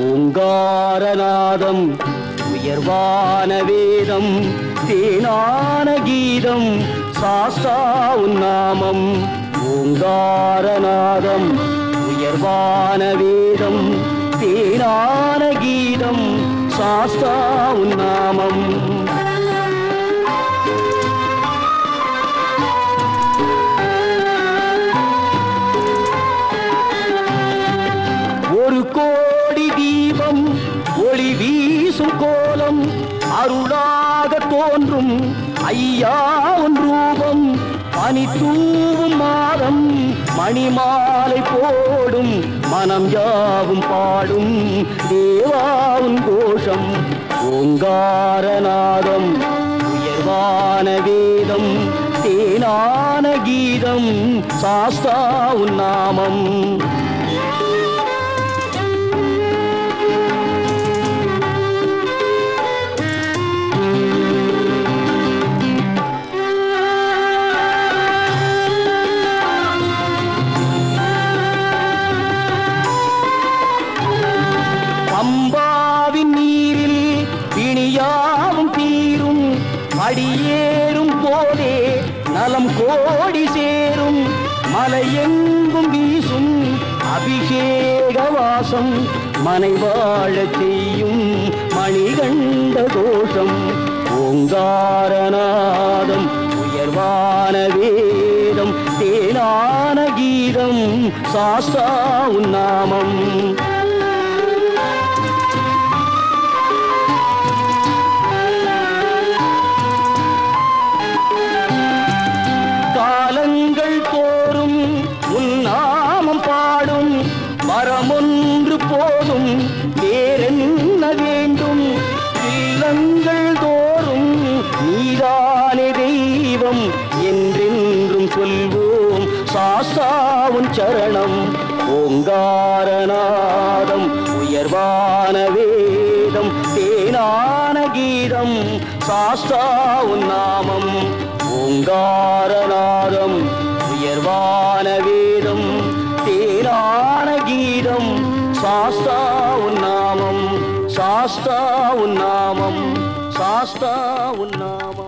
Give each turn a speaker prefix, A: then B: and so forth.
A: ஓங்காரநாதம் உயர்வான வேதம் தேனான கீதம் சாஸ்தா உன்னாமம் ஓங்காரநாதம் உயர்வான வேதம் தேனான கீதம் சாஸ்தா உன்னாமம் ரூபம் அருளாக தோன்றும் ஐயா உன் ரூபம். பனி தூவும் மாதம் மணிமாலை போடும் மனம் யாவும் பாடும் தேவாவும் கோஷம். ஓங்காரநாதம் உயர்வான வேதம் தேனான கீதம் சாஸ்தா உன் படியேறும் போலே நலம் கோடி சேரும். மலையெங்கும் வீசும் அபிஷேக வாசம். மனை வாழ செய்யும் மணிகண்ட கோஷம் ஓங்காரநாதம் உயர்வான வேதம் தேனான கீதம் சாஸ்தா உன்னாமம் போதும் வேறென்ன வேண்டும்? இல்லங்கள் தோறும் நீதானே தெய்வம் என்றென்றும் சொல்வோம். சாசாவும் சரணம் ஓங்காரநாதம் உயர்வான வேதம் தேனான கீதம் சாஸ்தாவும் நாமம் ஓங்காரநாதம். கீதம் சாஸ்தா உன்னாமம் சாஸ்தா உன்னாமம் சாஸ்தா உன்னாமம்